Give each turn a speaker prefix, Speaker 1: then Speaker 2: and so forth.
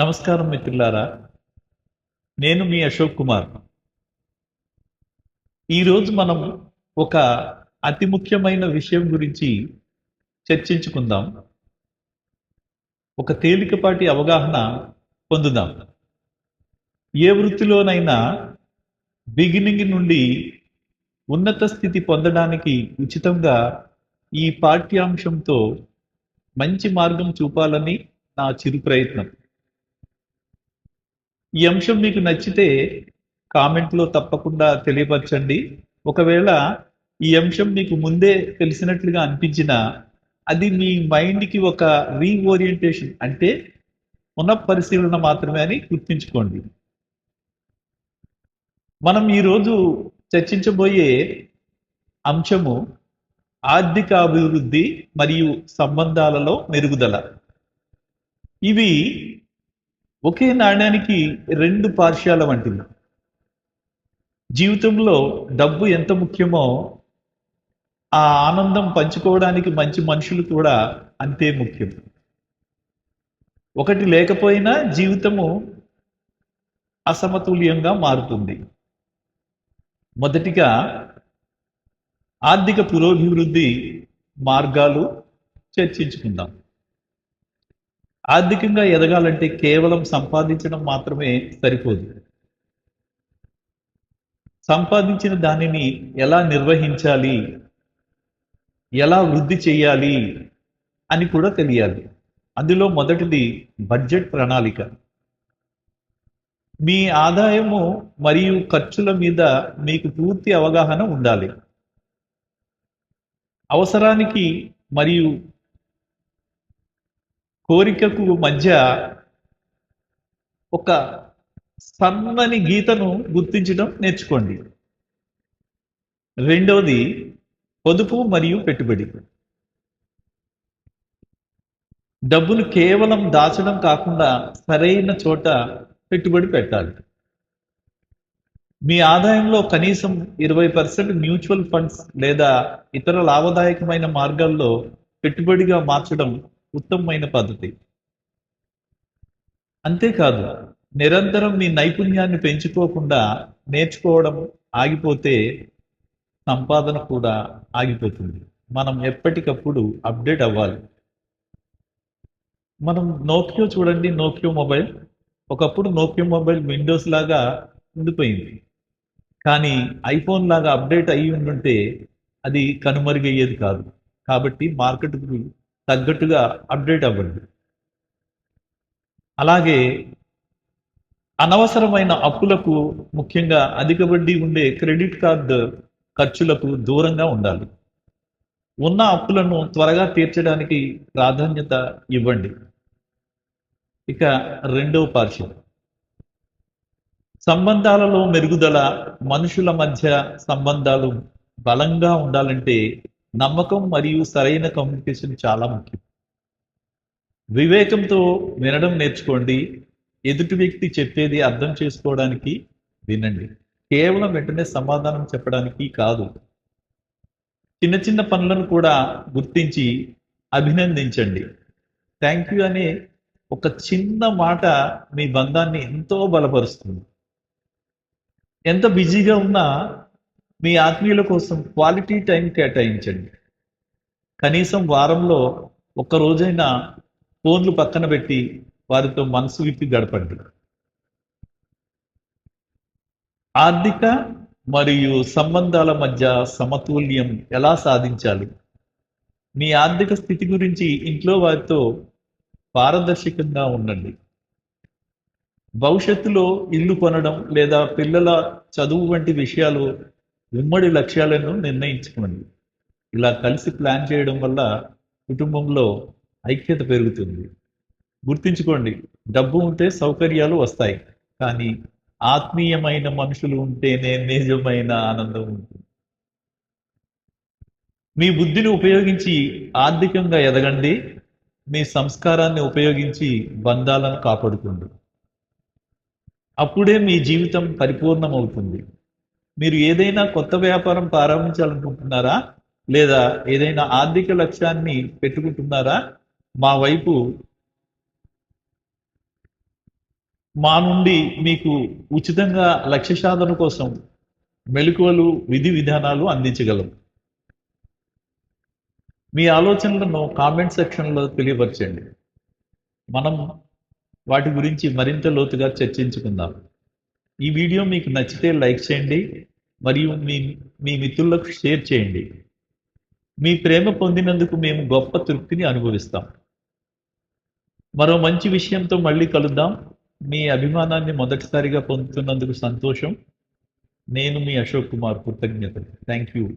Speaker 1: నమస్కారం మిత్రులారా. నేను మీ అశోక్ కుమార్. ఈరోజు మనం ఒక అతి ముఖ్యమైన విషయం గురించి చర్చించుకుందాం. ఒక తేలికపాటి అవగాహన పొందుదాం. ఏ వృత్తిలోనైనా బిగినింగ్ నుండి ఉన్నత స్థితి పొందడానికి ఉచితంగా ఈ పాఠ్యాంశంతో మంచి మార్గం చూపాలని నా చిరు ప్రయత్నం. ఈ అంశం మీకు నచ్చితే కామెంట్లో తప్పకుండా తెలియపరచండి. ఒకవేళ ఈ అంశం మీకు ముందే తెలిసినట్లుగా అనిపించినా అది మీ మైండ్కి ఒక రీఓరియంటేషన్ అంటే పునఃపరిశీలన మాత్రమే అని గుర్తుంచుకోండి. మనం ఈరోజు చర్చించబోయే అంశము ఆర్థిక అభివృద్ధి మరియు సంబంధాలలో మెరుగుదల. ఇవి ఒకే నాణ్యానికి రెండు పార్శ్యాల వంటిది జీవితంలో డబ్బు ఎంత ముఖ్యమో ఆ ఆనందం పంచుకోవడానికి మంచి మనుషులు కూడా అంతే ముఖ్యం. ఒకటి లేకపోయినా జీవితము అసమతుల్యంగా మారుతుంది. మొదటిగా ఆర్థిక పురోభివృద్ధి మార్గాలు చర్చించుకుందాం. ఆర్థికంగా ఎదగాలంటే కేవలం సంపాదించడం మాత్రమే సరిపోదు. సంపాదించిన దానిని ఎలా నిర్వహించాలి? ఎలా వృద్ధి చేయాలి? అని కూడా తెలియాలి. అందులో మొదటిది బడ్జెట్ ప్రణాళిక. మీ ఆదాయము మరియు ఖర్చుల మీద మీకు పూర్తి అవగాహన ఉండాలి. అవసరానికి మరియు కోరికకు మధ్య ఒక సన్నని గీతను గుర్తించడం నేర్చుకోండి. రెండవది పొదుపు మరియు పెట్టుబడి. డబ్బును కేవలం దాచడం కాకుండా సరైన చోట పెట్టుబడి పెట్టాలి. మీ ఆదాయంలో కనీసం ఇరవై పర్సెంట్ మ్యూచువల్ ఫండ్స్ లేదా ఇతర లాభదాయకమైన మార్గాల్లో పెట్టుబడిగా మార్చడం ఉత్తమమైన పద్ధతి. అంతేకాదు నిరంతరం మీ నైపుణ్యాన్ని పెంచుకోకుండా నేర్చుకోవడం ఆగిపోతే సంపాదన కూడా ఆగిపోతుంది. మనం ఎప్పటికప్పుడు అప్డేట్ అవ్వాలి. మనం నోకియో చూడండి నోకియో మొబైల్. ఒకప్పుడు నోకియో మొబైల్ విండోస్ లాగా ఉండిపోయింది. కానీ ఐఫోన్ లాగా అప్డేట్ అయ్యి ఉండుంటే అది కనుమరుగయ్యేది కాదు. కాబట్టి మార్కెట్కి తగ్గట్టుగా అప్డేట్ అవ్వండి. అలాగే అనవసరమైన అప్పులకు ముఖ్యంగా అధిక వడ్డీ ఉండే క్రెడిట్ కార్డు ఖర్చులకు దూరంగా ఉండాలి. ఉన్న అప్పులను త్వరగా తీర్చడానికి ప్రాధాన్యత ఇవ్వండి. ఇక రెండవ పార్శ్వం. సంబంధాలలో మెరుగుదల మనుషుల మధ్య సంబంధాలు బలంగా ఉండాలంటే నమ్మకం మరియు సరైన కమ్యూనికేషన్ చాలా ముఖ్యం. వివేకంతో వినడం నేర్చుకోండి. ఎదుటి వ్యక్తి చెప్పేది అర్థం చేసుకోవడానికి వినండి. కేవలం వెంటనే సమాధానం చెప్పడానికి కాదు. చిన్న చిన్న పనులను కూడా గుర్తించి అభినందించండి. థ్యాంక్ యూ అనే ఒక చిన్న మాట మీ బంధాన్ని ఎంతో బలపరుస్తుంది. ఎంత బిజీగా ఉన్నా మీ ఆత్మీయుల కోసం క్వాలిటీ టైం కేటాయించండి. కనీసం వారంలో ఒక్కరోజైనా ఫోన్లు పక్కన పెట్టి వారితో మనసు విప్పి గడపండి. ఆర్థిక మరియు సంబంధాల మధ్య సమతుల్యం ఎలా సాధించాలి? మీ ఆర్థిక స్థితి గురించి ఇంట్లో వారితో పారదర్శకంగా ఉండండి. భవిష్యత్తులో ఇల్లు కొనడం లేదా పిల్లల చదువు వంటి విషయాలు ఉమ్మడి లక్ష్యాలను నిర్ణయించుకోండి. ఇలా కలిసి ప్లాన్ చేయడం వల్ల కుటుంబంలో ఐక్యత పెరుగుతుంది. గుర్తుంచుకోండి డబ్బు ఉంటే సౌకర్యాలు వస్తాయి కానీ ఆత్మీయమైన మనుషులు ఉంటేనే నిజమైన ఆనందం ఉంటుంది. మీ బుద్ధిని ఉపయోగించి ఆర్థికంగా ఎదగండి మీ సంస్కారాన్ని ఉపయోగించి బంధాలను కాపాడుకోండి. అప్పుడే మీ జీవితం పరిపూర్ణమవుతుంది. మీరు ఏదైనా కొత్త వ్యాపారం ప్రారంభించాలనుకుంటున్నారా? లేదా ఏదైనా ఆర్థిక లక్ష్యాన్ని పెట్టుకుంటున్నారా? మా వైపు మా నుండి మీకు ఉచితంగా లక్ష్య సాధన కోసం మెలకువలు విధి విధానాలు అందించగలం. మీ ఆలోచనలను కామెంట్ సెక్షన్లో తెలియపరచండి. మనం వాటి గురించి మరింత లోతుగా చర్చించుకుందాం. ఈ వీడియో మీకు నచ్చితే లైక్ చేయండి మరియు మీ మీ మిత్రులకు షేర్ చేయండి. మీ ప్రేమ పొందినందుకు మేము గొప్ప తృప్తిని అనుభవిస్తాం. మరో మంచి విషయంతో మళ్ళీ కలుద్దాం. మీ అభిమానాన్ని మొదటిసారిగా పొందుతున్నందుకు సంతోషం. నేను మీ అశోక్ కుమార్ కృతజ్ఞతలు. Thank you